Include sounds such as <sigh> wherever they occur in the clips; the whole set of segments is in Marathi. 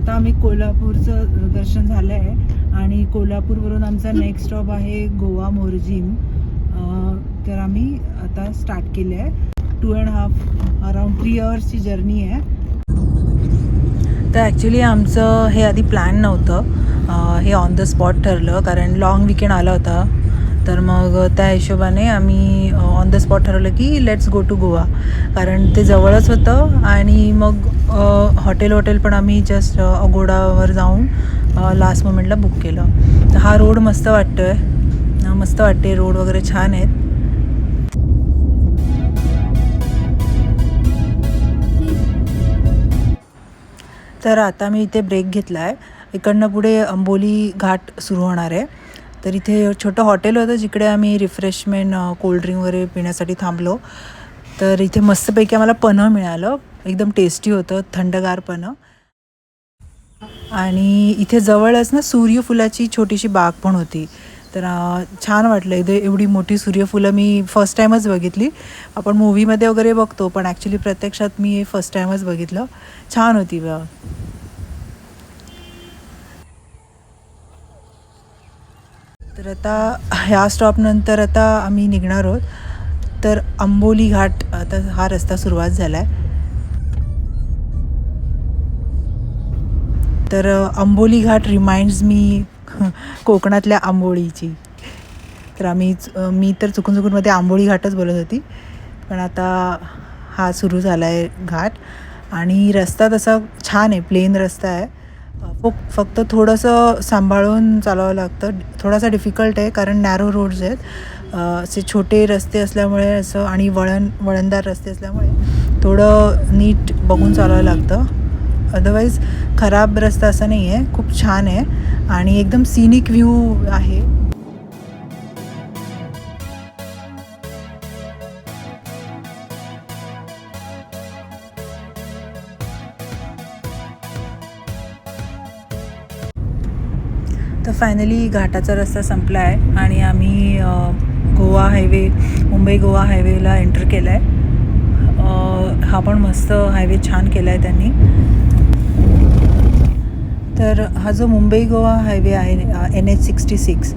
आता आम्ही कोल्हापूरचं दर्शन झालं आहे आणि कोल्हापूरवरून आमचा नेक्स्ट स्टॉप आहे गोवा मोरजिम तर आम्ही आता स्टार्ट केलं आहे. Two and half around three अवर्सची journey आहे. तर ॲक्च्युली आमचं हे आधी प्लॅन नव्हतं. हे ऑन द स्पॉट ठरलं कारण लॉंग विकेंड आला होता. तर मग त्या हिशोबाने आम्ही ऑन द स्पॉट ठरवलं की लेट्स गो टू गोवा कारण ते जवळच होतं आणि मग हॉटेल हॉटेल पण आम्ही जस्ट अगोडावर जाऊन लास्ट मोमेंटला बुक केलं. तर हा रोड मस्त वाटतो आहे मस्त वाटते रोड वगैरे छान आहेत. तर आता मी इथे ब्रेक घेतला आहे इकडनं पुढे अंबोली घाट सुरू होणार आहे. तर इथे छोटं हॉटेल होतं जिकडे आम्ही रिफ्रेशमेंट कोल्ड्रिंक वगैरे पिण्यासाठी थांबलो. तर इथे मस्तपैकी आम्हाला पन्ह मिळालं. एकदम टेस्टी होतं थंडगार पन्ह आणि इथे जवळच ना सूर्यफुलाची छोटीशी बाग पण होती. तर छान वाटलं. इथे एवढी मोठी सूर्यफुलं मी फर्स्ट टाईमच बघितली. आपण मूवीमध्ये वगैरे बघतो पण ॲक्च्युली प्रत्यक्षात मी फर्स्ट टाईमच बघितलं. छान होती बाग तर आता ह्या स्टॉपनंतर आता आम्ही निघणार आहोत. तर आंबोली घाट आता हा रस्ता सुरुवात झाला आहे तर आंबोली घाट रिमाइंड्स मी <laughs> कोकणातल्या आंबोळीची. तर आम्ही मी तर चुकून चुकूनमध्ये आंबोळी घाटच बोलत होती. पण आता हा सुरू झाला आहे घाट. आणि रस्ता तसा छान आहे प्लेन रस्ता आहे. फक्त थोडंसं सांभाळून चालावं लागतं. थोडासा डिफिकल्ट आहे कारण नॅरो रोड्स आहेत. असे छोटे रस्ते असल्यामुळे असं आणि वळण वळणदार रस्ते असल्यामुळे थोडं नीट बघून चालावं लागतं. अदरवाईज खराब रस्ता असा नाही आहे खूप छान आहे. आणि एकदम सिनिक व्ह्यू आहे. तर फायनली घाटाचा रस्ता संपला आहे आणि आम्ही गोवा हायवे मुंबई गोवा हायवेला एंटर केला आहे हा पण मस्त हायवे छान केला आहे त्यांनी. तर हा जो मुंबई गोवा हायवे आहे एन एच सिक्स्टी सिक्स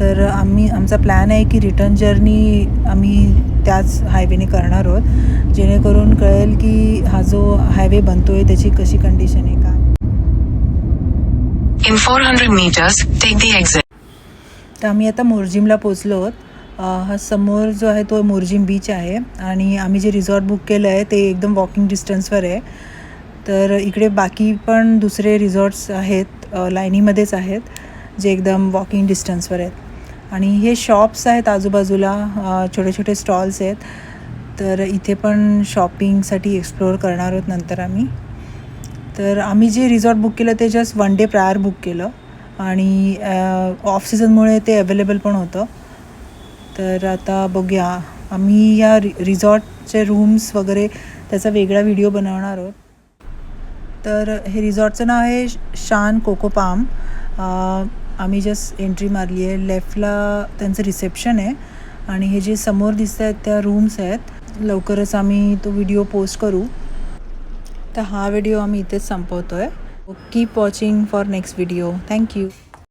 तर आम्ही आमचा प्लॅन आहे की रिटर्न जर्नी आम्ही त्याच हायवेने करणार आहोत. जेणेकरून कळेल की हा जो हायवे बनतो आहे त्याची कशी कंडिशन आहे काय? In four hundred metres take the exit तर आम्ही आता मोरजिमला पोचलो आहोत. हा समोर जो आहे तो मोरजिम बीच आहे आणि आम्ही जे रिसॉर्ट बुक केलं आहे ते एकदम वॉकिंग डिस्टन्सवर आहे. तर इकडे बाकी पण दुसरे रिझॉर्ट्स आहेत लाईनीमध्येच आहेत जे एकदम वॉकिंग डिस्टन्सवर आहेत. आणि हे शॉप्स आहेत आजूबाजूला छोटे छोटे स्टॉल्स आहेत. तर इथे पण शॉपिंगसाठी एक्सप्लोअर करणार आहोत नंतर आम्ही. तर आम्ही जे रिझॉर्ट बुक केलं ते just one day prior book केलं. आणि ऑफ सीझनमुळे ते अवेलेबल पण होतं. तर आता बघूया. आम्ही या रि रिसॉर्टचे रूम्स वगैरे त्याचा वेगळा व्हिडिओ बनवणार आहोत. तर हे रिझॉर्टचं नाव आहे शान कोको पाम. आम्ही जस्ट एंट्री मारली आहे. लेफ्टला त्यांचं रिसेप्शन आहे. आणि हे जे समोर दिसत आहेत त्या रूम्स आहेत लवकरच आम्ही तो व्हिडिओ पोस्ट करू. तर हा व्हिडिओ आम्ही इथेच संपवतो आहे keep watching for next video thank you